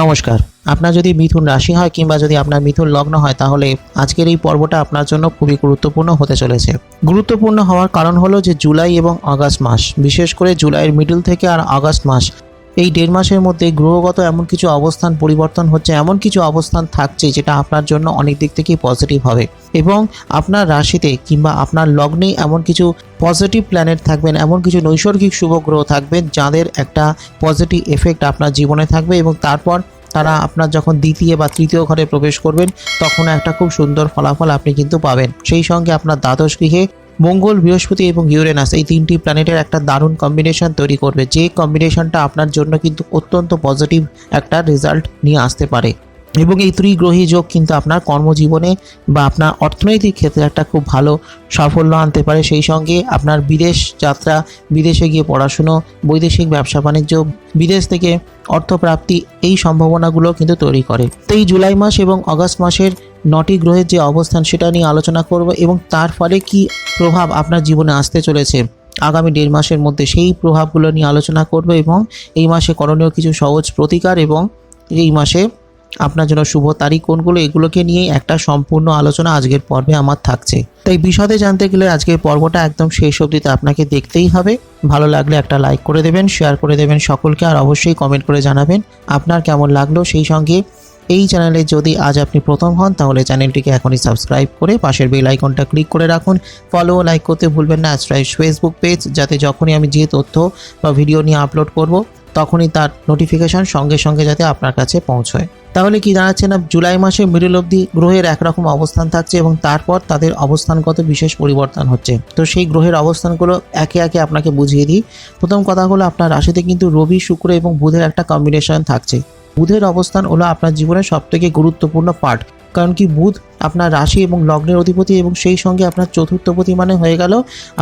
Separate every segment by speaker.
Speaker 1: নমস্কার। আপনার যদি মিথুন রাশি হয় কিংবা যদি আপনার মিথুন লগ্ন হয়, তাহলে আজকের এই পর্বটা আপনার জন্য খুবই গুরুত্বপূর্ণ হতে চলেছে। গুরুত্বপূর্ণ হওয়ার কারণ হলো যে জুলাই এবং আগস্ট মাস, বিশেষ করে জুলাইয়ের মিডল থেকে আর আগস্ট মাস এই দেড় মাসের মধ্যে গ্রহগত এমন কিছু অবস্থান, পরিবর্তন হচ্ছে, এমন কিছু অবস্থান থাকছে যেটা আপনার জন্য অনেক দিক থেকেই পজিটিভ হবে। এবং আপনার রাশিতে কিংবা আপনার লগ্নে এমন কিছু পজিটিভ প্ল্যানেট থাকবেন, এমন কিছু নৈসর্গিক শুভ গ্রহ থাকবেন যাদের একটা পজিটিভ এফেক্ট আপনার জীবনে থাকবে এবং তারপর তারা আপনার যখন দ্বিতীয় বা তৃতীয় ঘরে প্রবেশ করবেন, তখন একটা খুব সুন্দর ফলাফল আপনি কিন্তু পাবেন। সেই সঙ্গে আপনার দ্বাদশ গৃহে মঙ্গল, বৃহস্পতি এবং ইউরেনাস এই তিনটি প্ল্যানেটের একটা দারুণ কম্বিনেশন তৈরি করবে। যে কম্বিনেশনটা আপনার জন্য কিন্তু অত্যন্ত পজিটিভ একটা রেজাল্ট নিয়ে আসতে পারে। এবং এই ত্রিগ্রহী যোগ কিন্তু আপনার কর্মজীবনে বা আপনার অর্থনৈতিক ক্ষেত্রে একটা খুব ভালো সাফল্য আনতে পারে। সেই সঙ্গে আপনার বিদেশ যাত্রা, বিদেশে গিয়ে পড়াশুনো, বৈদেশিক ব্যবসা, বাণিজ্য, বিদেশ থেকে অর্থপ্রাপ্তি এই সম্ভাবনাগুলো কিন্তু তৈরি করে। তো এই জুলাই মাস এবং আগস্ট মাসের নটি গ্রহের যে অবস্থান সেটা নিয়ে আলোচনা করব এবং তার ফলে কি প্রভাব আপনার জীবনে আসতে চলেছে। আগামী দেড় মাসের মধ্যে সেই প্রভাবগুলো নিয়ে আলোচনা করব এবং এই মাসে করণীয় কিছু সহজ প্রতিকার এবং এই মাসে আপনার জন্য শুভ তারিখ কোনগুলো, এগুলোকে নিয়ে একটা সম্পূর্ণ আলোচনা আজকের পর্বে আমার থাকছে। তাই বিশদে জানতে গেলে আজকের পর্বটা একদম শেষ অবধিতে আপনাকে দেখতেই হবে। ভালো লাগলে একটা লাইক করে দেবেন, শেয়ার করে দেবেন সকলকে, আর অবশ্যই কমেন্ট করে জানাবেন আপনার কেমন লাগল সেই সঙ্গে। এই চ্যানেলে যদি আজ আপনি প্রথম হন, তাহলে চ্যানেলটিকে এখনই সাবস্ক্রাইব করে পাশের বেল আইকনটা ক্লিক করে রাখুন। ফলো লাইক করতে ভুলবেন না অ্যাস্ট্রাইজ ফেসবুক পেজ, যাতে যখনই আমি যে তথ্য বা ভিডিও নিয়ে আপলোড করব, তখনই তার নোটিফিকেশন সঙ্গে সঙ্গে যাতে আপনার কাছে পৌঁছয়। তাহলে কি দাঁড়াচ্ছে না, জুলাই মাসে মিডল অবধি গ্রহের একরকম অবস্থান থাকছে এবং তারপর তাদের অবস্থানগত বিশেষ পরিবর্তন হচ্ছে। তো সেই গ্রহের অবস্থানগুলো একে একে আপনাকে বুঝিয়ে দিই। প্রথম কথা হলো আপনার রাশিতে কিন্তু রবি, শুক্র এবং বুধের একটা কম্বিনেশন থাকছে। বুধের অবস্থান হলো আপনার জীবনের সবথেকে গুরুত্বপূর্ণ পার্ট কারণ কি বুধ আপনার রাশি এবং লগ্নের অধিপতি এবং সেই সঙ্গে আপনার চতুর্থপতি মানে হয়ে গেল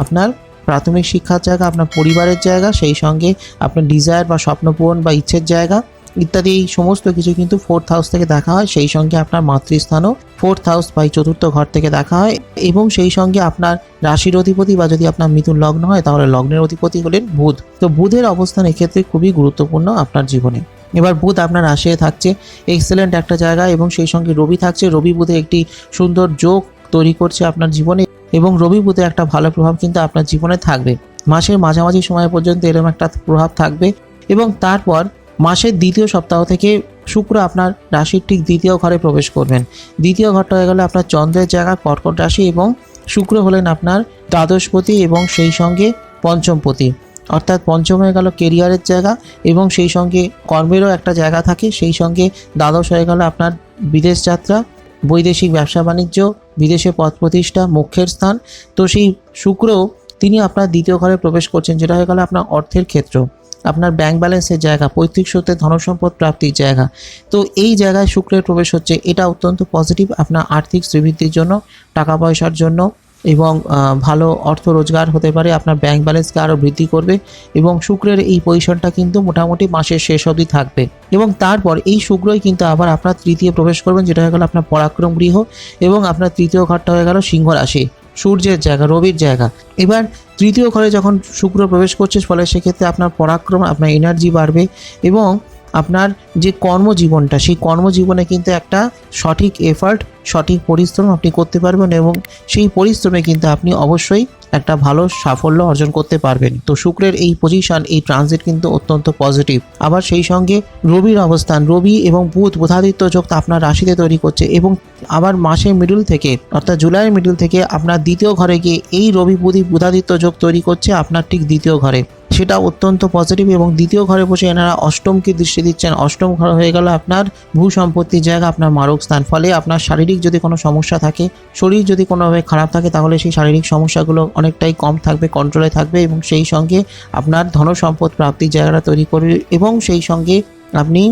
Speaker 1: আপনার প্রাথমিক শিক্ষার জায়গা, আপনার পরিবারের জায়গা, সেই সঙ্গে আপনার ডিজায়ার বা স্বপ্নপূরণ বা ইচ্ছের জায়গা। ইত্যাদি, এই সমস্ত কিছু কিন্তু ফোর্থ হাউস থেকে দেখা হয়। সেই সঙ্গে আপনার মাতৃস্থানও ফোর্থ হাউস বা চতুর্থ ঘর থেকে দেখা হয়। এবং সেই সঙ্গে আপনার রাশির অধিপতি বা যদি আপনার মিথুন লগ্ন হয়, তাহলে লগ্নের অধিপতি হলেন বুধ। তো বুধের অবস্থান এক্ষেত্রে খুবই গুরুত্বপূর্ণ আপনার জীবনে। এবার বুধ আপনার রাশিতে থাকছে এক্সেলেন্ট একটা জায়গা এবং সেই সঙ্গে রবি থাকছে। রবি বুধে একটি সুন্দর যোগ তৈরি করছে আপনার জীবনে এবং রবি বুধে একটা ভালো প্রভাব কিন্তু আপনার জীবনে থাকবে। মাসের মাঝামাঝি সময় পর্যন্ত এরকম একটা প্রভাব থাকবে এবং তারপর মাসের দ্বিতীয় সপ্তাহ থেকে শুক্র আপনার রাশির ঠিক দ্বিতীয় ঘরে প্রবেশ করবেন। দ্বিতীয় ঘরটা হয়ে গেলে আপনার চন্দ্রের জায়গা, কর্কট রাশি এবং শুক্র হলেন আপনার দ্বাদশপতি এবং সেই সঙ্গে পঞ্চমপতি। অর্থাৎ পঞ্চম হয়ে গেল কেরিয়ারের জায়গা এবং সেই সঙ্গে কর্মেরও একটা জায়গা থাকে, সেই সঙ্গে দ্বাদশ হয়ে গেল আপনার বিদেশ যাত্রা, বৈদেশিক ব্যবসা বাণিজ্য, বিদেশে পথ প্রতিষ্ঠা, মুখ্যের স্থান। তো সেই শুক্র তিনি আপনার দ্বিতীয় ঘরে প্রবেশ করছেন, যেটা হয়ে গেল আপনার অর্থের ক্ষেত্র। আপনার ব্যাংক ব্যালেন্সের জায়গা, পৈতৃক সূত্রে ধনসম্পদ প্রাপ্তির জায়গা। তো এই জায়গায় শুক্রের প্রবেশ হচ্ছে, এটা অত্যন্ত পজিটিভ আপনার আর্থিক শ্রীবৃদ্ধির জন্য, টাকা পয়সার জন্য এবং ভালো অর্থ রোজগার হতে পারে, আপনার ব্যাংক ব্যালেন্সকে আরও বৃদ্ধি করবে এবং শুক্রের এই পজিশনটা কিন্তু মোটামুটি মাসের শেষ অবধি থাকবে। এবং তারপর এই শুক্রই কিন্তু আবার আপনার তৃতীয় প্রবেশ করবেন, যেটা হয়ে গেল আপনার পরাক্রম গৃহ এবং আপনার তৃতীয় ঘরটা হয়ে গেল সিংহ রাশি। সূর্যের জায়গা, রবির জায়গা। এবার তৃতীয় ঘরে যখন শুক্র প্রবেশ করছে, ফলে সেক্ষেত্রে আপনার পরাক্রম, আপনার এনার্জি বাড়বে এবং আপনার যে কর্মজীবনটা, সেই কর্মজীবনে কিন্তু একটা সঠিক এফার্ট সঠিক পরিশ্রম আপনি করতে পারবেন এবং সেই পরিশ্রমে কিন্তু আপনি অবশ্যই একটা ভালো সাফল্য অর্জন করতে পারবেন। তো শুক্রের এই পজিশন এই ট্রানজিট কিন্তু অত্যন্ত পজিটিভ আবার সেই সঙ্গে রবির অবস্থান, রবি এবং বুধ বুধাদিত্য যোগ আপনার রাশিতে তৈরি করছে এবং আবার মাসের মিডল থেকে, অর্থাৎ জুলাইয়ের মিডল থেকে আপনার দ্বিতীয় ঘরে গিয়ে এই রবি, বুধি, বুধাদিত্য যোগ তৈরি করছে আপনার ঠিক দ্বিতীয় ঘরে। সেটা অত্যন্ত পজিটিভ এবং দ্বিতীয় ঘরে বসে এনারা অষ্টমকে দৃষ্টি দিচ্ছেন। অষ্টম ঘর হয়ে গেল আপনার ভূ সম্পত্তির জায়গা, আপনার মারক স্থান। ফলে আপনার শারীরিক যদি কোনো সমস্যা থাকে, শরীর যদি কোনোভাবে খারাপ থাকে, তাহলে সেই শারীরিক সমস্যাগুলো অনেকটাই কম থাকবে কন্ট্রোলে থাকবে এবং সেই সঙ্গে আপনার ধন সম্পদ প্রাপ্তির জায়গাটা তৈরি করবে এবং সেই সঙ্গে আপনি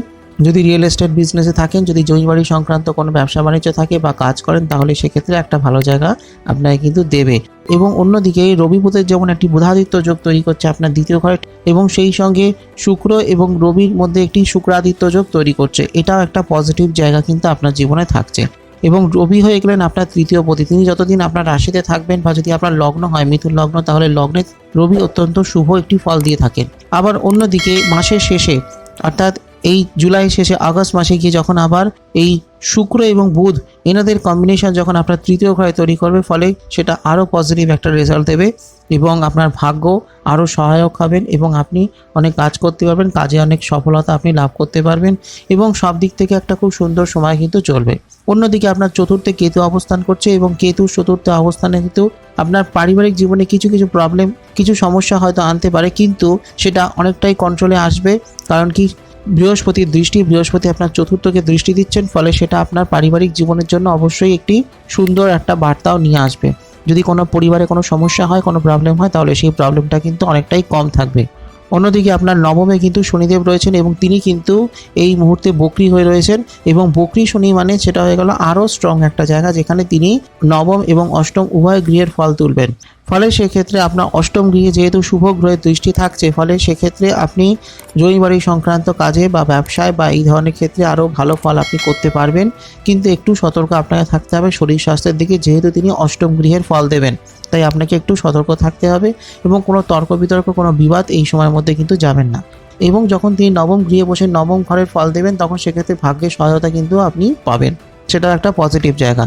Speaker 1: যদি রিয়েল এস্টেট বিজনেসে থাকেন, যদি জমিবাড়ি সংক্রান্ত কোনো ব্যবসা বাণিজ্য থাকে বা কাজ করেন, তাহলে সেক্ষেত্রে একটা ভালো জায়গা আপনাকে কিন্তু দেবে। এবং অন্যদিকে রবি বুধের যেমন একটি বুধাদিত্য যোগ তৈরি করছে আপনার দ্বিতীয় ঘরে এবং সেই সঙ্গে শুক্র এবং রবির মধ্যে একটি শুক্রাদিত্য যোগ তৈরি করছে। এটাও একটা পজিটিভ জায়গা কিন্তু আপনার জীবনে থাকছে। এবং রবি হয়ে গেলেন আপনার তৃতীয় পতি। তিনি যতদিন আপনার রাশিতে থাকবেন বা যদি আপনার লগ্ন হয়, মিথুন লগ্ন, তাহলে লগ্নে রবি অত্যন্ত শুভ একটি ফল দিয়ে থাকেন। আবার অন্যদিকে মাসের শেষে, অর্থাৎ এই জুলাই শেষে আগস্ট মাসে গিয়ে যখন আবার এই শুক্র এবং বুধ এনাদের কম্বিনেশন যখন আপনার তৃতীয় ঘরে তৈরি করবে, ফলে সেটা আরও পজিটিভ একটা রেজাল্ট দেবে এবং আপনার ভাগ্য আরও সহায়ক হবেন এবং আপনি অনেক কাজ করতে পারবেন, কাজে অনেক সফলতা আপনি লাভ করতে পারবেন এবং সব দিক থেকে একটা খুব সুন্দর সময় কিন্তু চলবে। অন্যদিকে আপনার চতুর্থে কেতু অবস্থান করছে এবং কেতু চতুর্থ অবস্থানে কিন্তু আপনার পারিবারিক জীবনে কিছু কিছু প্রবলেম কিছু সমস্যা হয়তো আনতে পারে, কিন্তু সেটা অনেকটাই কন্ট্রোলে আসবে। কারণ কি বৃহস্পতির দৃষ্টি, বৃহস্পতি আপনার চতুর্থকে দৃষ্টি দিচ্ছেন, ফলে সেটা আপনার পারিবারিক জীবনের জন্য অবশ্যই একটি সুন্দর একটা বার্তাও নিয়ে আসবে। যদি কোনো পরিবারে কোনো সমস্যা হয়, কোনো প্রবলেম হয়, তাহলে সেই প্রবলেমটা কিন্তু অনেকটাই কম থাকবে। অন্যদিকে আপনার নবমে কিন্তু শনিদেব রয়েছেন এবং তিনি কিন্তু এই মুহূর্তে বকরি হয়ে রয়েছেন এবং বকরি শনি মানে সেটা হয়ে গেল আরও স্ট্রং একটা জায়গা, যেখানে তিনি নবম এবং অষ্টম উভয় গৃহের ফল তুলবেন। ফলে সেক্ষেত্রে আপনার অষ্টম গৃহে যেহেতু শুভ গ্রহের দৃষ্টি থাকছে, ফলে সেক্ষেত্রে আপনি জমিবাড়ি সংক্রান্ত কাজে বা ব্যবসায় বা এই ধরনের ক্ষেত্রে আরও ভালো ফল আপনি করতে পারবেন। কিন্তু একটু সতর্ক আপনাকে থাকতে হবে শরীর স্বাস্থ্যের দিকে, যেহেতু তিনি অষ্টম গৃহের ফল দেবেন। তাই আপনাকে একটু সতর্ক থাকতে হবে এবং কোনো তর্ক বিতর্ক, কোনো বিবাদ এই সময়ের মধ্যে কিন্তু যাবেন না। এবং যখন তিনি নবম গৃহে বসে নবম ঘরের ফল দেবেন, তখন সেক্ষেত্রে ভাগ্যের সহায়তা কিন্তু আপনি পাবেন। সেটা একটা পজিটিভ জায়গা।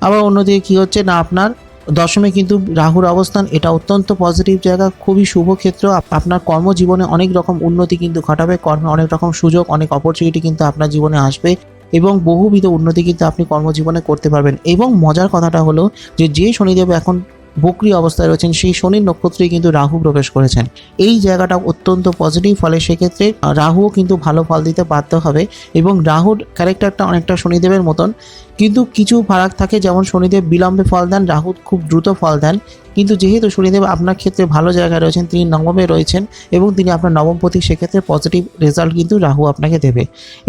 Speaker 1: আবার অন্যদিকে কী হচ্ছে না, আপনার দশমে কিন্তু রাহুর অবস্থান, এটা অত্যন্ত পজিটিভ জায়গা, খুবই শুভ ক্ষেত্র। আপনার কর্মজীবনে অনেক রকম উন্নতি কিন্তু ঘটাবে, কর্মে অনেক রকম সুযোগ, অনেক অপরচুনিটি কিন্তু আপনার জীবনে আসবে এবং বহুবিধ উন্নতি কিন্তু আপনি কর্মজীবনে করতে পারবেন। এবং মজার কথাটা হলো যে যে শনিদেব এখন বকরি অবস্থায় রয়েছেন, সেই শনির নক্ষত্রেই কিন্তু রাহু প্রবেশ করেছেন। এই জায়গাটা অত্যন্ত পজিটিভ ফলে সেক্ষেত্রে রাহুও কিন্তু ভালো ফল দিতে বাধ্য হবে এবং রাহুর ক্যারেক্টারটা অনেকটা শনিদেবের মতন। কিন্তু কিছু ফারাক থাকে, যেমন শনিদেব বিলম্বে ফল দেন রাহু খুব দ্রুত ফল দেন। কিন্তু যেহেতু শনিদেব আপনার ক্ষেত্রে ভালো জায়গায় রয়েছেন, তিনি নবমে রয়েছেন এবং তিনি আপনার নবমপতি সেক্ষেত্রে পজিটিভ রেজাল্ট কিন্তু রাহু আপনাকে দেবে।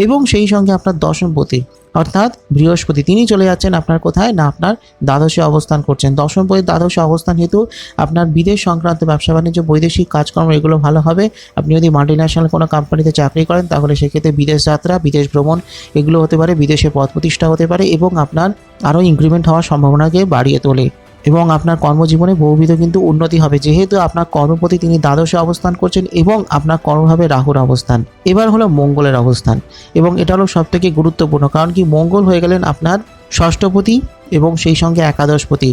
Speaker 1: এবং সেই সঙ্গে আপনার দশমপতি অর্থাৎ বৃহস্পতি, তিনি চলে যাচ্ছেন আপনার কোথায়? না, আপনার দ্বাদশে অবস্থান করছেন। দশমপতি দ্বাদশে অবস্থান হেতু আপনার বিদেশ সংক্রান্ত ব্যবসা বাণিজ্য, বৈদেশিক কাজকর্ম এগুলো ভালো হবে। আপনি যদি মাল্টিন্যাশনাল কোনো কোম্পানিতে চাকরি করেন, তাহলে সেক্ষেত্রে বিদেশ যাত্রা, বিদেশ ভ্রমণ এগুলো হতে পারে, বিদেশে পথ প্রতিষ্ঠা হতে পারে এবং আপনার আরও ইনক্রিমেন্ট হওয়ার সম্ভাবনাকে বাড়িয়ে তোলে এবং আপনার কর্মজীবনে বহুবিধ কিন্তু উন্নতি হবে। যেহেতু আপনার কর্মপতি তিনি দ্বাদশে অবস্থান করছেন এবং আপনার কর্মভাবে রাহুর অবস্থান। এবার হলো মঙ্গলের অবস্থান এবং এটা হলো সব থেকে গুরুত্বপূর্ণ কারণ কি মঙ্গল হয়ে গেলেন আপনার ষষ্ঠপতি এবং সেই সঙ্গে একাদশপতি।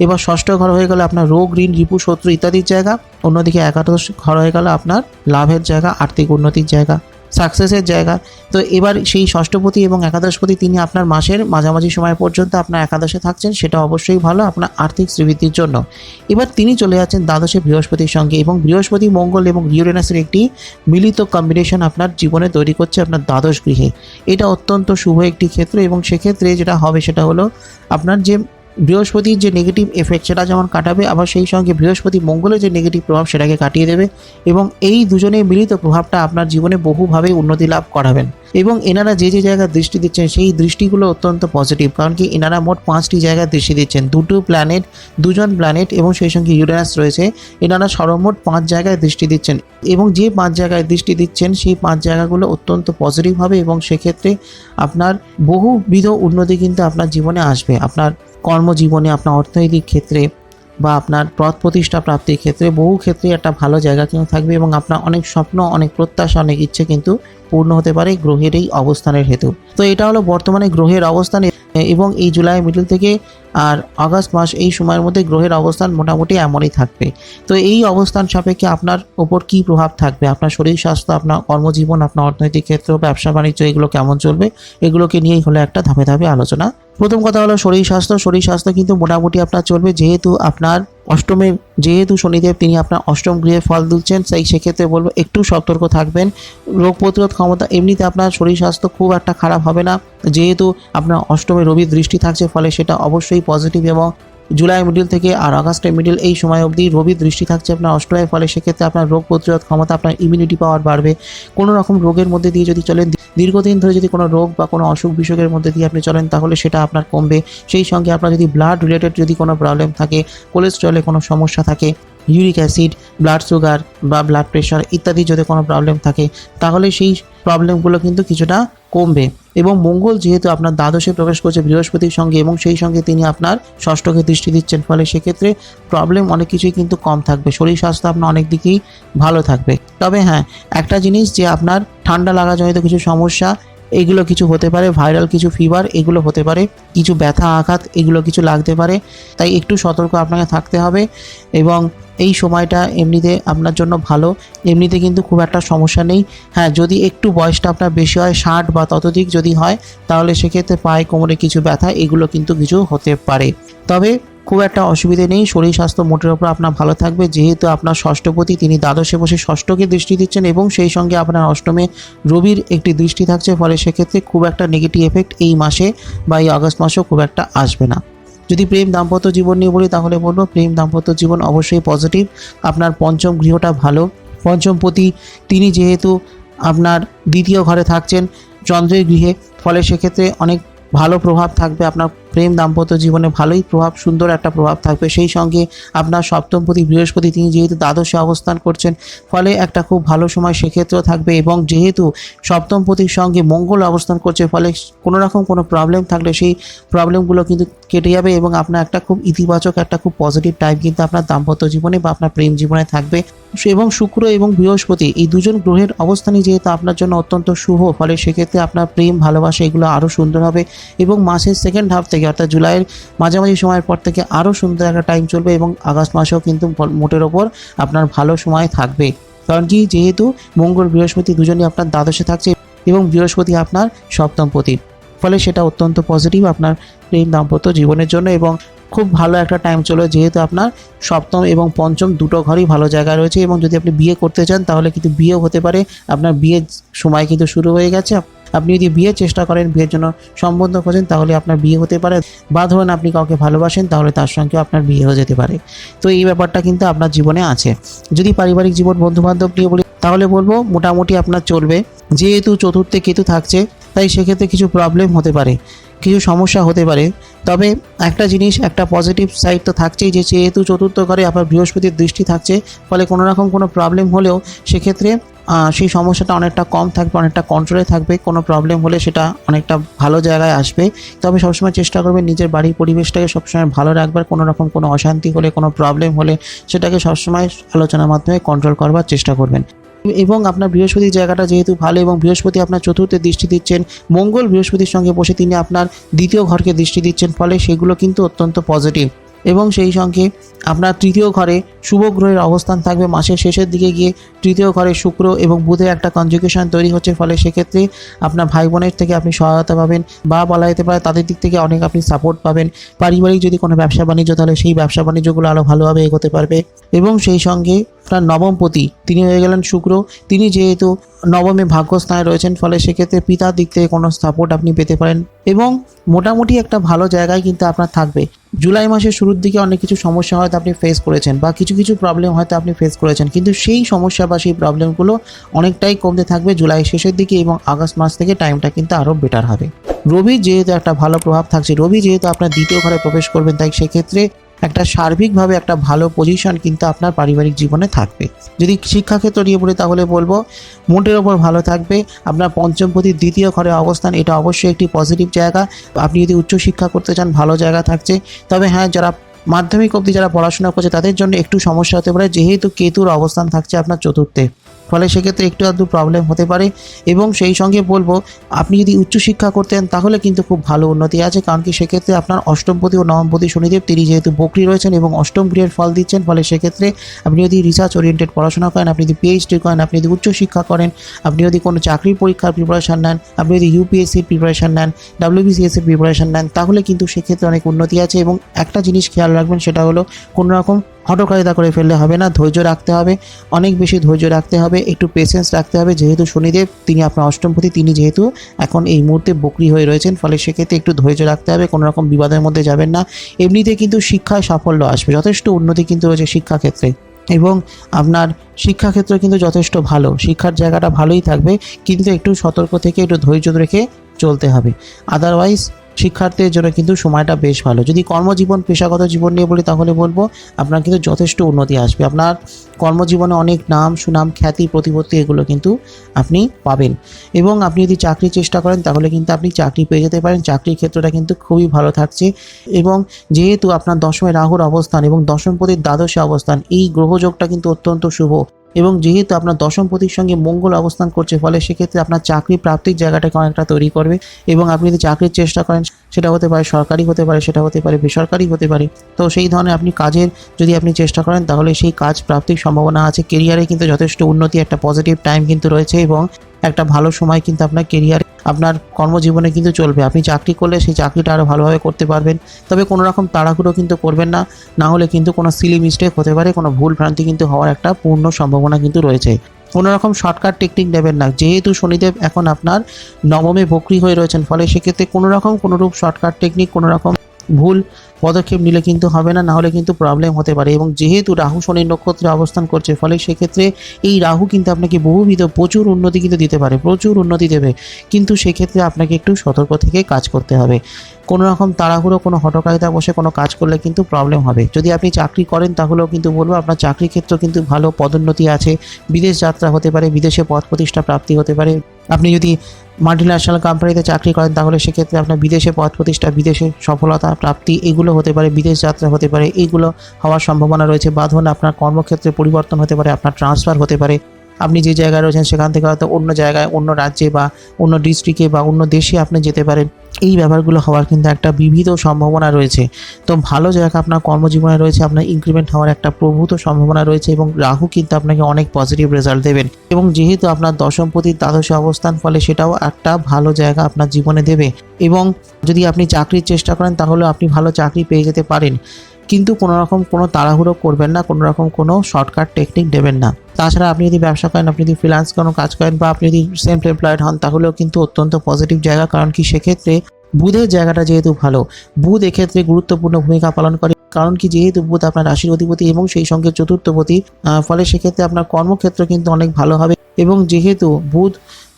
Speaker 1: এবার ষষ্ঠ ঘর হয়ে গেল আপনার রোগ, ঋণ, রিপু, শত্রু ইত্যাদির জায়গা। অন্যদিকে একাদশ ঘর হয়ে গেল আপনার লাভের জায়গা, আর্থিক উন্নতির জায়গা। সাকসেসের জায়গা। তো এবার সেই ষষ্ঠপতি এবং একাদশপতি তিনি আপনার মাসের মাঝামাঝি সময় পর্যন্ত আপনার একাদশে থাকছেন, সেটা অবশ্যই ভালো আপনার আর্থিক শ্রীবৃদ্ধির জন্য। এবার তিনি চলে যাচ্ছেন দ্বাদশে বৃহস্পতির সঙ্গে এবং বৃহস্পতি, মঙ্গল এবং ইউরেনাসের একটি মিলিত কম্বিনেশন আপনার জীবনে তৈরি করছে আপনার দ্বাদশ গৃহে। এটা অত্যন্ত শুভ একটি ক্ষেত্র এবং সেক্ষেত্রে যেটা হবে সেটা হলো আপনার যে বৃহস্পতির যে নেগেটিভ এফেক্ট সেটা যেমন কাটাবে, আবার সেই সঙ্গে বৃহস্পতি মঙ্গলের যে নেগেটিভ প্রভাব সেটাকে কাটিয়ে দেবে এবং এই দুজনের মিলিত প্রভাবটা আপনার জীবনে বহুভাবে উন্নতি লাভ করাবেন। এবং এনারা যে যে জায়গায় দৃষ্টি দিচ্ছেন, সেই দৃষ্টিগুলো অত্যন্ত পজিটিভ কারণ কি, এনারা মোট পাঁচটি জায়গায় দৃষ্টি দিচ্ছেন। দুটো প্ল্যানেট দুজন প্ল্যানেট এবং সেই সঙ্গে ইউরেনাস রয়েছে। এনারা সর্বমোট পাঁচ জায়গায় দৃষ্টি দিচ্ছেন। এবং যে পাঁচ জায়গায় দৃষ্টি দিচ্ছেন, সেই পাঁচ জায়গাগুলো অত্যন্ত পজিটিভ হবে এবং সেক্ষেত্রে আপনার বহুবিধ উন্নতি কিন্তু আপনার জীবনে আসবে। আপনার কর্মজীবনে, আপনার অর্থনৈতিক ক্ষেত্রে বা আপনার পথ প্রতিষ্ঠা প্রাপ্তির ক্ষেত্রে বহু ক্ষেত্রে একটা ভালো জায়গা কিন্তু থাকবে এবং আপনার অনেক স্বপ্ন, অনেক প্রত্যাশা, অনেক ইচ্ছে কিন্তু পূর্ণ হতে পারে গ্রহের এই অবস্থানের হেতু। তো এটা হলো বর্তমানে গ্রহের অবস্থান এবং এই জুলাই মিডিল থেকে আর আগস্ট মাস এই সময়ের মধ্যে গ্রহের অবস্থান মোটামুটি এমনই থাকবে। তো এই অবস্থান সাপেক্ষে আপনার ওপর কী প্রভাব থাকবে? আপনার শরীর স্বাস্থ্য, আপনার কর্মজীবন, আপনার অর্থনৈতিক ক্ষেত্র, ব্যবসা বাণিজ্য, এগুলো কেমন চলবে? এগুলোকে নিয়েই হলো একটা ধাপে ধাপে আলোচনা। প্রথম কথা হলো শরীর স্বাস্থ্য। শরীর স্বাস্থ্য কিন্তু মোটামুটি আপনার চলবে। যেহেতু আপনার অষ্টমে, যেহেতু শনিদেব তিনি আপনার অষ্টম গৃহে ফল তুলছেন, সেই সেক্ষেত্রে বলব একটু সতর্ক থাকবেন। রোগ প্রতিরোধ ক্ষমতা এমনিতে আপনার শরীর স্বাস্থ্য খুব একটা খারাপ হবে না। যেহেতু আপনার অষ্টমে রবির দৃষ্টি থাকছে, ফলে সেটা অবশ্যই পজিটিভ এবং জুলাই মিডিল থেকে আর আগস্টের মিডিল এই সময় অবধি রবি দৃষ্টি থাকছে আপনার অষ্টমের ফলে সেক্ষেত্রে আপনার রোগ প্রতিরোধ ক্ষমতা, আপনার ইমিউনিটি পাওয়ার বাড়বে। কোনো রকম রোগের মধ্যে দিয়ে যদি চলেন দীর্ঘদিন ধরে যদি কোনো রোগ বা কোনো অসুখ বিসুখের মধ্যে দিয়ে আপনি চলেন, তাহলে সেটা আপনার কমবে। সেই সঙ্গে আপনার যদি ব্লাড রিলেটেড যদি কোনো প্রবলেম থাকে কোলেস্ট্রলে কোনো সমস্যা থাকে ইউরিক অ্যাসিড ব্লাড সুগার বা ব্লাড প্রেশার ইত্যাদি যদি কোনো প্রবলেম থাকে, তাহলে সেই প্রবলেমগুলো কিন্তু কিছুটা কমবে। এবং মঙ্গল যেহেতু আপনার দ্বাদশে প্রবেশ করছে বৃহস্পতির সঙ্গে এবং সেই সঙ্গে তিনি আপনার ষষ্ঠকে দৃষ্টি দিচ্ছেন, ফলে সেক্ষেত্রে প্রবলেম অনেক কিছুই কিন্তু কম থাকবে। শরীর স্বাস্থ্য আপনার অনেক দিকেই ভালো থাকবে। তবে হ্যাঁ একটা জিনিস যে আপনার ঠান্ডা লাগাজনিত কিছু সমস্যা এগুলো কিছু হতে পারে ভাইরাল কিছু ফিভার এগুলো হতে পারে, কিছু ব্যথা, আঘাত, এগুলো কিছু লাগতে পারে। তাই একটু সতর্ক আপনাকে থাকতে হবে এবং এই সময়টা এমনিতে আপনার জন্য ভালো। এমনিতে কিন্তু খুব একটা সমস্যা নেই। হ্যাঁ যদি একটু বয়সটা আপনার বেশি হয়, ষাট বা ততোধিক যদি হয়, তাহলে সেক্ষেত্রে পায়ে কোমরে কিছু ব্যথা, এগুলো কিন্তু কিছু হতে পারে। তবে খুব একটা অসুবিধে নেই, শরীর স্বাস্থ্য মোটের ওপর আপনার ভালো থাকবে। যেহেতু আপনার ষষ্ঠপতি তিনি দ্বাদশে বসে ষষ্ঠকে দৃষ্টি দিচ্ছেন এবং সেই সঙ্গে আপনার অষ্টমে রবির একটি দৃষ্টি থাকছে, ফলে সেক্ষেত্রে খুব একটা নেগেটিভ এফেক্ট এই মাসে বা এই আগস্ট মাসেও খুব একটা আসবে না। যদি প্রেম দাম্পত্য জীবন নিয়ে বলি, তাহলে বলব প্রেম দাম্পত্য জীবন অবশ্যই পজিটিভ আপনার পঞ্চম গৃহটা ভালো। পঞ্চম পতি, তিনি যেহেতু আপনার দ্বিতীয় ঘরে থাকছেন চন্দ্রের গৃহে, ফলে সেক্ষেত্রে অনেক ভালো প্রভাব থাকবে আপনার প্রেম দাম্পত্য জীবনে ভালোই প্রভাব, সুন্দর একটা প্রভাব থাকবে। সেই সঙ্গে আপনার সপ্তমপতি বৃহস্পতি, তিনি যেহেতু দ্বাদশে অবস্থান করছেন, ফলে একটা খুব ভালো সময় সেক্ষেত্রেও থাকবে এবং যেহেতু সপ্তমপতির সঙ্গে মঙ্গল অবস্থান করছে, ফলে কোনো রকম কোনো প্রবলেম থাকলে সেই প্রবলেমগুলো কিন্তু কেটে যাবে এবং আপনার একটা খুব ইতিবাচক, একটা খুব পজিটিভ টাইপ কিন্তু আপনার দাম্পত্য জীবনে বা আপনার প্রেম জীবনে থাকবে। এবং শুক্র এবং বৃহস্পতি এই দুজন গ্রহের অবস্থানই যেহেতু আপনার জন্য অত্যন্ত শুভ, ফলে সেক্ষেত্রে আপনার প্রেম, ভালোবাসা এগুলো আরও সুন্দর হবে এবং মাসের সেকেন্ড হাফ অর্থাৎ জুলাইয়ের মাঝামাঝি সময়ের পর থেকে আরও সুন্দর একটা টাইম চলবে এবং আগস্ট মাসেও কিন্তু মোটের ওপর আপনার ভালো সময় থাকবে। কারণ কি, যেহেতু মঙ্গল বৃহস্পতি দুজনই আপনার দ্বাদশে থাকছে এবং বৃহস্পতি আপনার সপ্তম পতি। ফলে সেটা অত্যন্ত পজিটিভ আপনার প্রেম দাম্পত্য জীবনের জন্য এবং খুব ভালো একটা টাইম চলে যেহেতু আপনার সপ্তম এবং পঞ্চম দুটো ঘরই ভালো জায়গায় রয়েছে এবং যদি আপনি বিয়ে করতে চান, তাহলে কিন্তু বিয়েও হতে পারে। আপনার বিয়ের সময় কিন্তু শুরু হয়ে গেছে। আপনি যদি বিয়ের চেষ্টা করেন, বিয়ের জন্য সম্বন্ধ খোঁজেন, তাহলে আপনার বিয়ে হতে পারে। বা ধরুন আপনি কাউকে ভালোবাসেন, তাহলে তার সঙ্গে আপনার বিয়ে হয়ে যেতে পারে। তো এই ব্যাপারটা কিন্তু আপনার জীবনে আছে। যদি পারিবারিক জীবন বন্ধুবান্ধব নিয়ে বলি, তাহলে বলব মোটামুটি আপনার চলবে। যেহেতু চতুর্থে কেতু থাকছে, তাই সেক্ষেত্রে কিছু প্রবলেম হতে পারে, কিছু সমস্যা হতে পারে। তবে একটা জিনিস, একটা পজিটিভ সাইড তো থাকছেই যে, যেহেতু চতুর্থ ঘরে আপনার বৃহস্পতির দৃষ্টি থাকছে, ফলে কোনো রকম কোনো প্রবলেম হলেও সেক্ষেত্রে সেই সমস্যাটা অনেকটা কম থাকবে, অনেকটা কন্ট্রোলে থাকবে। কোনো প্রবলেম হলে সেটা অনেকটা ভালো জায়গায় আসবে। তবে সবসময় চেষ্টা করবেন নিজের বাড়ির পরিবেশটাকে সবসময় ভালো রাখবার, কোনো রকম কোনো অশান্তি হলে, কোনো প্রবলেম হলে সেটাকে সবসময় আলোচনার মাধ্যমে কন্ট্রোল করবার চেষ্টা করবেন। এবং আপনার বৃহস্পতির জায়গাটা যেহেতু ভালো এবং বৃহস্পতি আপনার চতুর্থে দৃষ্টি দিচ্ছেন, মঙ্গল বৃহস্পতির সঙ্গে বসে তিনি আপনার দ্বিতীয় ঘরকে দৃষ্টি দিচ্ছেন, ফলে সেগুলো কিন্তু অত্যন্ত পজিটিভ এবং সেই সঙ্গে আপনার তৃতীয় ঘরে শুভ গ্রহের অবস্থান থাকবে। মাসের শেষের দিকে গিয়ে তৃতীয় ঘরে শুক্র এবং বুধের একটা কনজুকেশন তৈরি হচ্ছে। ফলে সেক্ষেত্রে আপনার ভাই বোনের থেকে আপনি সহায়তা পাবেন বা বলা যেতে পারে তাদের দিক থেকে অনেক আপনি সাপোর্ট পাবেন। পারিবারিক যদি কোনো ব্যবসা বাণিজ্য, তাহলে সেই ব্যবসা বাণিজ্যগুলো আরও ভালোভাবে এগোতে পারবে। এবং সেই সঙ্গে আপনার নবমপতি, তিনি হয়ে গেলেন শুক্র। তিনি যেহেতু নবমে ভাগ্যস্থানে রয়েছেন, ফলে সেক্ষেত্রে পিতার দিক থেকে কোনো সাপোর্ট আপনি পেতে পারেন। এবং মোটামুটি একটা ভালো জায়গায় কিন্তু আপনার থাকবে। জুলাই মাসের শুরুর দিকে অনেক কিছু সমস্যা হয়তো আপনি ফেস করেছেন বা কিছু কিছু প্রবলেম হয়তো আপনি ফেস করেছেন। কিন্তু সেই সমস্যা বা সেই প্রবলেমগুলো অনেকটাই কমতে থাকবে জুলাই শেষের দিকে এবং আগস্ট মাস থেকে টাইমটা কিন্তু আরও বেটার হবে। রবি যেহেতু একটা ভালো প্রভাব থাকছে, রবি যেহেতু আপনার দ্বিতীয় ঘরে প্রবেশ করবেন, তাই সেক্ষেত্রে একটা সার্বিকভাবে একটা ভালো পজিশন কিন্তু আপনার পারিবারিক জীবনে থাকবে। যদি শিক্ষাক্ষেত্র নিয়ে বলি তাহলে বলব মোটের ওপর ভালো থাকবে। আপনার পঞ্চমপতির দ্বিতীয় ঘরে অবস্থান, এটা অবশ্যই একটি পজিটিভ জায়গা। আপনি যদি উচ্চশিক্ষা করতে চান, ভালো জায়গা থাকছে। তবে হ্যাঁ যারা মাধ্যমিক অবধি যারা পড়াশোনা করছে, তাদের জন্য একটু সমস্যা হতে পারে। যেহেতু কেতুর অবস্থান থাকছে আপনার চতুর্থে। ফলে সেক্ষেত্রে একটু আধটু প্রবলেম হতে পারে। এবং সেই সঙ্গে বলব, আপনি যদি উচ্চশিক্ষা করতেন, তাহলে কিন্তু খুব ভালো উন্নতি আছে। কারণ কি সেক্ষেত্রে আপনার অষ্টমপতি ও নবমপতি শনিদেব, তিনি যেহেতু বকরি রয়েছেন এবং অষ্টম গৃহের ফল দিচ্ছেন, ফলে সেক্ষেত্রে আপনি যদি রিসার্চ ওরিয়েন্টেড পড়াশোনা করেন, আপনি যদি পিএইচডি করেন, আপনি যদি উচ্চশিক্ষা করেন, আপনি যদি কোনো চাকরির পরীক্ষার প্রিপারেশান নেন, আপনি যদি ইউপিএসসির প্রিপারেশান নেন ডাব্লিউবিসিএসসির প্রিপারেশান নেন, তাহলে কিন্তু সেক্ষেত্রে অনেক উন্নতি আছে। এবং একটা জিনিস খেয়াল রাখবেন, সেটা হলো কোনো রকম হটকারিতা করে ফেললে হবে না, ধৈর্য রাখতে হবে, অনেক বেশি ধৈর্য রাখতে হবে, একটু পেশেন্স রাখতে হবে। যেহেতু শনিদেব, তিনি আপনার অষ্টমপতি তিনি যেহেতু এখন এই মুহূর্তে বকরি হয়ে রয়েছেন, ফলে সেক্ষেত্রে একটু ধৈর্য রাখতে হবে, কোনো রকম বিবাদের মধ্যে যাবেন না। এমনিতে কিন্তু শিক্ষায় সাফল্য আসবে, যথেষ্ট উন্নতি কিন্তু রয়েছে শিক্ষাক্ষেত্রে। এবং আপনার শিক্ষাক্ষেত্র কিন্তু যথেষ্ট ভালো, শিক্ষার জায়গাটা ভালোই থাকবে, কিন্তু একটু সতর্ক থেকে, একটু ধৈর্য রেখে চলতে হবে। আদারওয়াইজ শিক্ষার্থীদের জন্য কিন্তু সময়টা বেশ ভালো। যদি কর্মজীবন, পেশাগত জীবন নিয়ে বলি, তাহলে বলব আপনার কিন্তু যথেষ্ট উন্নতি আসবে। আপনার কর্মজীবনে অনেক নাম, সুনাম, খ্যাতি, প্রতিপত্তি এগুলো কিন্তু আপনি পাবেন। এবং আপনি যদি চাকরির চেষ্টা করেন, তাহলে কিন্তু আপনি চাকরি পেয়ে যেতে পারেন। চাকরির ক্ষেত্রটা কিন্তু খুবই ভালো থাকছে। এবং যেহেতু আপনার দশমে রাহুর অবস্থান এবং দশমপতির দ্বাদশে অবস্থান, এই গ্রহযোগটা কিন্তু অত্যন্ত শুভ। এবং যেহেতু আপনার দশম পতির সঙ্গে মঙ্গল অবস্থান করছে, ফলে সেক্ষেত্রে আপনার চাকরি প্রাপ্তির জায়গাটাকে অনেকটা তৈরি করবে এবং আপনি যদি চাকরির চেষ্টা করেন, সেটা হতে পারে সরকারি হতে পারে, সেটা হতে পারে বেসরকারি হতে পারে। তো সেই ধরনের আপনি কাজের যদি আপনি চেষ্টা করেন, তাহলে সেই কাজ প্রাপ্তির সম্ভাবনা আছে। কেরিয়ারে কিন্তু যথেষ্ট উন্নতি, একটা পজিটিভ টাইম কিন্তু রয়েছে এবং একটা ভালো সময় কিন্তু আপনার কেরিয়ার আপনার কর্মজীবনে কিন্তু চলবে। আপনি চাকরি করলে সেই চাকরিটা আরও ভালোভাবে করতে পারবেন। তবে কোনো রকম তাড়াহুড়ো কিন্তু করবেন না। না হলে কিন্তু কোনো সিলি মিস্টেক হতে পারে, কোনো ভুল ভ্রান্তি কিন্তু হওয়ার একটা পূর্ণ সম্ভাবনা কিন্তু রয়েছে। কোনো রকম শর্টকাট টেকনিক নেবেন না। যেহেতু শনিদেব এখন আপনার নবমে বকরি হয়ে রয়েছেন, ফলে সেক্ষেত্রে কোনো রকম, কোনো রূপ শর্টকাট টেকনিক কোনো রকম ভুল পদক্ষেপ নিলে কিন্তু হবে না, নাহলে কিন্তু প্রবলেম হতে পারে। এবং যেহেতু রাহু শনির নক্ষত্রে অবস্থান করছে, ফলে সেক্ষেত্রে এই রাহু কিন্তু আপনাকে বহুবিধ প্রচুর উন্নতি কিন্তু দিতে পারে, প্রচুর উন্নতি দেবে। কিন্তু সেক্ষেত্রে আপনাকে একটু সতর্ক থেকে কাজ করতে হবে। কোনো রকম তাড়াহুড়ো, কোনো হটকারিতা বসে কোনো কাজ করলে কিন্তু প্রবলেম হবে। যদি আপনি চাকরি করেন, তাহলেও কিন্তু বলব আপনার চাকরি ক্ষেত্র কিন্তু ভালো পদোন্নতি আছে। বিদেশ যাত্রা হতে পারে, বিদেশে পদ প্রতিষ্ঠা প্রাপ্তি হতে পারে। আপনি যদি মাল্টিন্যাশনাল কোম্পানিতে চাকরি করেন, তাহলে সেক্ষেত্রে আপনার বিদেশে পথ প্রতিষ্ঠা, বিদেশে সফলতা প্রাপ্তি, এগুলো হতে পারে, বিদেশ যাত্রা হতে পারে, এগুলো হওয়ার সম্ভাবনা রয়েছে। বা ধরুন আপনার কর্মক্ষেত্রে পরিবর্তন হতে পারে, আপনার ট্রান্সফার হতে পারে। আপনি যে জায়গায় রয়েছেন সেখান থেকে হয়তো অন্য জায়গায়, অন্য রাজ্যে বা অন্য ডিস্ট্রিক্টে বা অন্য দেশে আপনি যেতে পারেন। এই ব্যাপারগুলো হওয়ার কিন্তু একটা বিবিধ সম্ভাবনা রয়েছে। তো ভালো জায়গা আপনার কর্মজীবনে রয়েছে, আপনার ইনক্রিমেন্ট হওয়ার একটা প্রভূত সম্ভাবনা রয়েছে এবং রাহু কিন্তু আপনাকে অনেক পজিটিভ রেজাল্ট দেবেন। এবং যেহেতু আপনার দশমপতির দ্বাদশে অবস্থান, ফলে সেটাও একটা ভালো জায়গা আপনার জীবনে দেবে। এবং যদি আপনি চাকরির চেষ্টা করেন, তাহলে আপনি ভালো চাকরি পেয়ে যেতে পারেন। কিন্তু কোনো রকম কোনো তাড়াহুড়ো করবেন না, কোনো রকম কোনো শর্টকাট টেকনিক দেবেন না। তাছাড়া আপনি যদি ব্যবসা করেন, আপনি যদি ফ্রিলান্স কোনো কাজ করেন বা আপনি যদি সেলফ এমপ্লয়েড হন, তাহলেও কিন্তু অত্যন্ত পজিটিভ জায়গা, কারণ কি সেক্ষেত্রে বুধের জায়গাটা যেহেতু ভালো, বুধ এক্ষেত্রে গুরুত্বপূর্ণ ভূমিকা পালন করে, কারণ কি যেহেতু বুধ আপনার রাশির অধিপতি এবং সেই সঙ্গে চতুর্থপতি ফলে সেক্ষেত্রে আপনার কর্মক্ষেত্র কিন্তু অনেক ভালো হবে এবং যেহেতু বুধ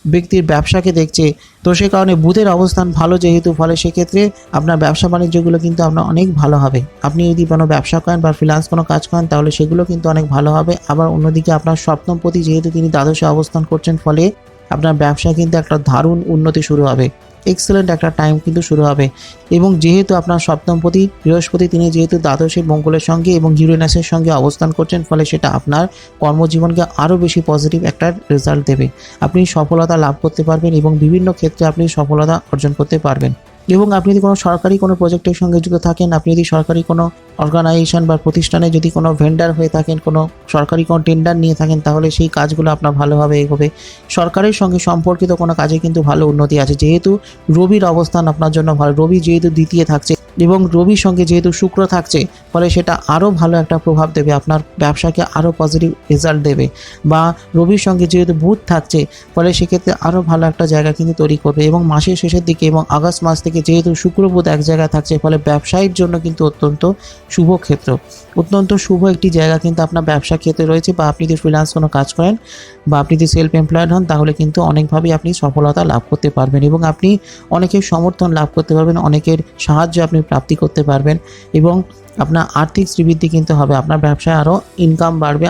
Speaker 1: ব্যক্তির ব্যবসাকে দেখছে। তো সে কারণে বুধের অবস্থান ভালো যেহেতু, ফলে সেক্ষেত্রে আপনার ব্যবসা বাণিজ্যগুলো কিন্তু আপনার অনেক ভালো হবে। আপনি যদি কোনো ব্যবসা করেন বা ফ্রিলান্স কোনো কাজ করেন, তাহলে সেগুলো কিন্তু অনেক ভালো হবে। আবার অন্যদিকে আপনার সপ্তমপতি যেহেতু তিনি দ্বাদশে অবস্থান করছেন, ফলে আপনার ব্যবসা কিন্তু একটা দারুণ উন্নতি শুরু হবে। এক্সেলেন্ট একটা টাইম কিন্তু শুরু হবে। এবং যেহেতু আপনার সপ্তমপতি বৃহস্পতি, তিনি যেহেতু দ্বাদশে মঙ্গলের সঙ্গে এবং ইউরেনাসের সঙ্গে অবস্থান করছেন, ফলে সেটা আপনার কর্মজীবনকে আরও বেশি পজিটিভ একটা রেজাল্ট দেবে। আপনি সফলতা লাভ করতে পারবেন এবং বিভিন্ন ক্ষেত্রে আপনি সফলতা অর্জন করতে পারবেন। এবং আপনি যদি কোনো সরকারি কোনো প্রজেক্টের সঙ্গে যুক্ত থাকেন, আপনি যদি সরকারি কোনো অর্গানাইজেশন বা প্রতিষ্ঠানে যদি কোনো ভেন্ডার হয়ে থাকেন, কোনো সরকারি কোনো টেন্ডার নিয়ে থাকেন, তাহলে সেই কাজগুলো আপনার ভালোভাবে এগোবে। সরকারের সঙ্গে সম্পর্কিত কোনো কাজে কিন্তু ভালো উন্নতি আছে। যেহেতু রবির অবস্থান আপনার জন্য ভালো, রবি যেহেতু দ্বিতীয় থাকছে এবং রবির সঙ্গে যেহেতু শুক্র থাকছে, ফলে সেটা আরও ভালো একটা প্রভাব দেবে, আপনার ব্যবসাকে আরও পজিটিভ রেজাল্ট দেবে বা রবির সঙ্গে যেহেতু বুধ থাকছে, ফলে সেক্ষেত্রে আরও ভালো একটা জায়গা কিন্তু তৈরি করবে এবং মাসের শেষের দিকে এবং আগস্ট মাস থেকে যেহেতু শুক্র বুধ এক জায়গায় থাকছে, ফলে ব্যবসায়ীর জন্য কিন্তু অত্যন্ত শুভ ক্ষেত্র। অত্যন্ত শুভ একটি জায়গা কিন্তু আপনার ব্যবসা ক্ষেত্রে রয়েছে, বা আপনি যদি ফ্রিল্যান্স কোনো কাজ করেন, বা আপনি যদি সেলফ এমপ্লয়েড হন, তাহলে কিন্তু অনেকভাবেই আপনি সফলতা লাভ করতে পারবেন এবং আপনি অনেকের সমর্থন লাভ করতে পারবেন, অনেকের সাহায্য আপনি প্রাপ্তি করতে পারবেন এবং আপনার আর্থিক শ্রীবৃদ্ধি কিন্তু হবে, আপনার ব্যবসায় আরও ইনকাম বাড়বে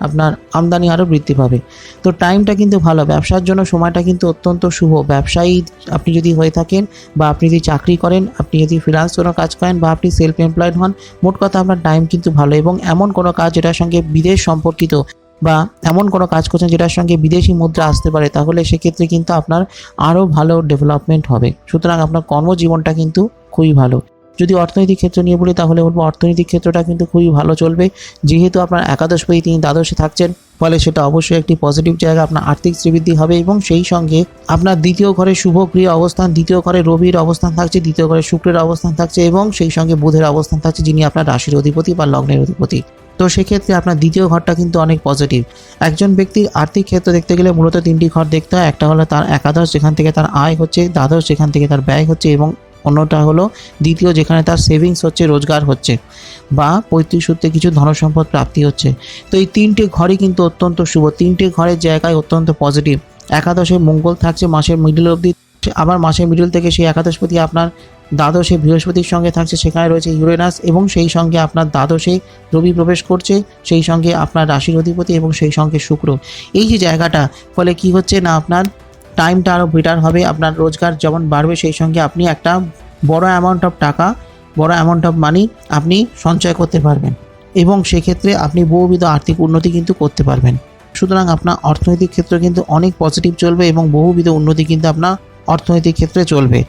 Speaker 1: আপনার আমদানি আরও বৃদ্ধি পাবে। তো টাইমটা কিন্তু ভালো, ব্যবসার জন্য সময়টা কিন্তু অত্যন্ত শুভ। ব্যবসায়ী আপনি যদি হয়ে থাকেন বা আপনি যদি চাকরি করেন, আপনি যদি ফ্রিলান্স কোনো কাজ করেন বা আপনি সেলফ এমপ্লয়েড হন, মোট কথা আপনার টাইম কিন্তু ভালো এবং এমন কোনো কাজ যেটার সঙ্গে বিদেশ সম্পর্কিত বা এমন কোনো কাজ করছেন যেটার সঙ্গে বিদেশি মুদ্রা আসতে পারে, তাহলে সেক্ষেত্রে কিন্তু আপনার আরও ভালো ডেভেলপমেন্ট হবে। সুতরাং আপনার কর্মজীবনটা কিন্তু খুবই ভালো। যদি অর্থনৈতিক ক্ষেত্র নিয়ে বলি, তাহলে বলব অর্থনৈতিক ক্ষেত্রটা কিন্তু খুবই ভালো চলবে। যেহেতু আপনার একাদশ একাদশপতি তিনি দ্বাদশে থাকছেন, ফলে সেটা অবশ্যই একটি পজিটিভ জায়গা, আপনার আর্থিক শ্রীবৃদ্ধি হবে এবং সেই সঙ্গে আপনার দ্বিতীয় ঘরে শুভ ক্রিয়া অবস্থান, দ্বিতীয় ঘরে রবির অবস্থান থাকছে, দ্বিতীয় ঘরে শুক্রের অবস্থান থাকছে এবং সেই সঙ্গে বুধের অবস্থান থাকছে, যিনি আপনার রাশির অধিপতি বা লগ্নের অধিপতি। তো সেক্ষেত্রে আপনার দ্বিতীয় ঘরটা কিন্তু অনেক পজিটিভ একজন ব্যক্তির আর্থিক ক্ষেত্র দেখতে গেলে মূলত তিনটি ঘর দেখতে হয়। একটা হলো তার একাদশ, যেখান থেকে তার আয় হচ্ছে, দ্বাদশ, যেখান থেকে তার ব্যয় হচ্ছে এবং অন্যটা হলো দ্বিতীয় যেখানে তার সেভিংস হচ্ছে, রোজগার হচ্ছে বা পঁয়ত্রিশ সূত্রে কিছু ধনসম্পদ প্রাপ্তি হচ্ছে। তো এই তিনটে ঘরই কিন্তু অত্যন্ত শুভ। তিনটে ঘরের জায়গায় অত্যন্ত পজিটিভ একাদশে মঙ্গল থাকছে মাসের মিডিল অবধি। আবার মাসের মিডিল থেকে সেই একাদশপতি আপনার দ্বাদশে বৃহস্পতির সঙ্গে থাকছে, সেখানে রয়েছে ইউরেনাস এবং সেই সঙ্গে আপনার দ্বাদশে রবি প্রবেশ করছে, সেই সঙ্গে আপনার রাশির অধিপতি এবং সেই সঙ্গে শুক্র। এই যে জায়গাটা, ফলে কি হচ্ছে না আপনার টাইমটা আরও বেটার হবে, আপনার রোজগার যেমন বাড়বে, সেই সঙ্গে আপনি একটা বড় অ্যামাউন্ট অফ টাকা, বড় অ্যামাউন্ট অফ মানি আপনি সঞ্চয় করতে পারবেন এবং সেক্ষেত্রে আপনি বহুবিধ আর্থিক উন্নতি কিন্তু করতে পারবেন। সুতরাং আপনার অর্থনৈতিক ক্ষেত্র কিন্তু অনেক পজিটিভ চলবে এবং বহুবিধ উন্নতি কিন্তু আপনার অর্থনৈতিক ক্ষেত্রে চলবে।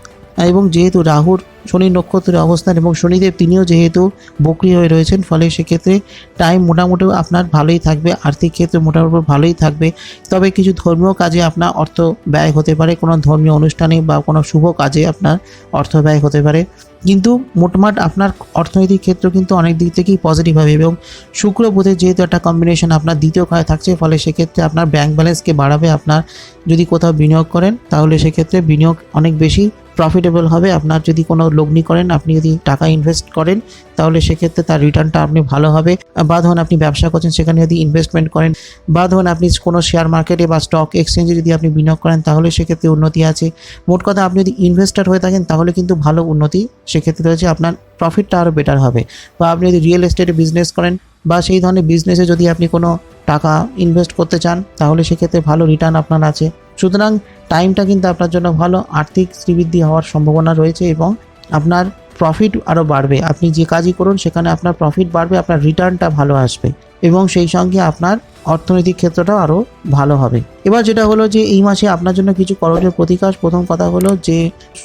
Speaker 1: এবং যেহেতু রাহুর শনি নক্ষত্রের অবস্থান এবং শনিদেব তিনিও যেহেতু বকরি হয়ে রয়েছেন, ফলে সেক্ষেত্রে টাইম মোটামুটি আপনার ভালোই থাকবে, আর্থিক ক্ষেত্রে মোটামুটি ভালোই থাকবে। তবে কিছু ধর্মীয় কাজে আপনার অর্থ ব্যয় হতে পারে, কোনো ধর্মীয় অনুষ্ঠানে বা কোনো শুভ কাজে আপনার অর্থ ব্যয় হতে পারে। কিন্তু মোটমাট আপনার অর্থনৈতিক ক্ষেত্র কিন্তু অনেক দিক থেকেই পজিটিভ হবে এবং শুক্র বুধের যেহেতু একটা কম্বিনেশন আপনার দ্বিতীয় ঘরে থাকছে, ফলে সেক্ষেত্রে আপনার ব্যাংক ব্যালেন্সকে বাড়াবে। আপনার যদি কোথাও বিনিয়োগ করেন, তাহলে সেক্ষেত্রে বিনিয়োগ অনেক বেশি প্রফিটেবল হবে, আপনার যদি কোনো লগ্নি করেন, আপনি যদি টাকা ইনভেস্ট করেন, তাহলে সেক্ষেত্রে তার রিটার্নটা আপনি ভালো হবে। বা ধরুন আপনি ব্যবসা করছেন, সেখানে যদি ইনভেস্টমেন্ট করেন, বা ধরুন আপনি কোনো শেয়ার মার্কেটে বা স্টক এক্সচেঞ্জে যদি আপনি বিনিয়োগ করেন, তাহলে সেক্ষেত্রে উন্নতি আছে। মোট কথা, আপনি যদি ইনভেস্টার হয়ে থাকেন, তাহলে কিন্তু ভালো উন্নতি সেক্ষেত্রে রয়েছে, আপনার প্রফিটটা আরও বেটার হবে। বা আপনি যদি রিয়েল এস্টেটে বিজনেস করেন, বা সেই ধরনের বিজনেসে যদি আপনি কোনো টাকা ইনভেস্ট করতে চান, তাহলে সেক্ষেত্রে ভালো রিটার্ন আপনার আছে। সুতরাং টাইমটা কিন্তু আপনার জন্য ভালো, আর্থিক শ্রীবৃদ্ধি হওয়ার সম্ভাবনা রয়েছে এবং আপনার প্রফিট আরও বাড়বে। আপনি যে কাজই করুন, সেখানে আপনার প্রফিট বাড়বে, আপনার রিটার্নটা ভালো আসবে এবং সেই সঙ্গে আপনার অর্থনৈতিক ক্ষেত্রটাও আরও ভালো হবে। এবার যেটা হলো যে এই মাসে আপনার জন্য কিছু করণীয় প্রতিকার, প্রথম কথা হলো যে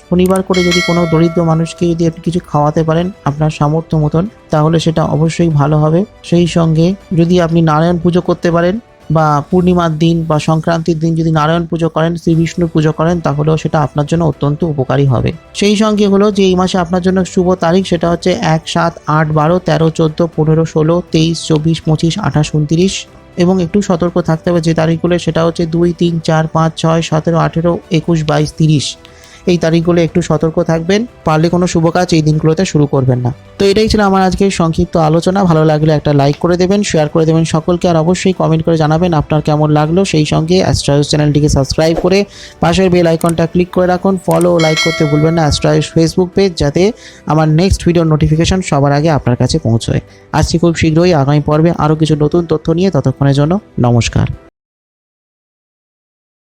Speaker 1: শনিবার করে যদি কোনো দরিদ্র মানুষকে যদি আপনি কিছু খাওয়াতে পারেন আপনার সামর্থ্য মতন, তাহলে সেটা অবশ্যই ভালো হবে। সেই সঙ্গে যদি আপনি নারায়ণ পুজো করতে পারেন বা পূর্ণিমার দিন বা সংক্রান্তির দিন যদি নারায়ণ পুজো করেন, শ্রী বিষ্ণু পুজো করেন, তাহলেও সেটা আপনার জন্য অত্যন্ত উপকারী হবে। সেই সঙ্গে হলো যে এই মাসে আপনার জন্য শুভ তারিখ সেটা হচ্ছে এক সাত আট বারো তেরো চোদ্দ পনেরো ষোলো তেইশ চব্বিশ পঁচিশ আঠাশ উনত্রিশ। এবং একটু সতর্ক থাকতে হবে যে তারিখগুলো সেটা হচ্ছে দুই তিন চার পাঁচ ছয় সতেরো আঠেরো একুশ বাইশ তিরিশ। এই তারিখগুলো একটু সতর্ক থাকবেন, পারলে কোনো শুভ কাজ এই দিনগুলোতে শুরু করবেন না। তো এটাই ছিল আমার আজকের সংক্ষিপ্ত আলোচনা। ভালো লাগলে একটা লাইক করে দেবেন শেয়ার করে দেবেন সকলকে, আর অবশ্যই কমেন্ট করে জানাবেন আপনার কেমন লাগল। সেই সঙ্গে অ্যাস্ট্রাইজ চ্যানেলটিকে সাবস্ক্রাইব করে পাশের বেল আইকনটা ক্লিক করে রাখুন। ফলো ও লাইক করতে ভুলবেন না অ্যাস্ট্রাইজ ফেসবুক পেজ যাতে আমার নেক্সট ভিডিওর নোটিফিকেশন সবার আগে আপনার কাছে পৌঁছয়। আজকে খুব শীঘ্রই আগামী পর্বে আরও কিছু নতুন তথ্য নিয়ে ততক্ষণের জন্য নমস্কার।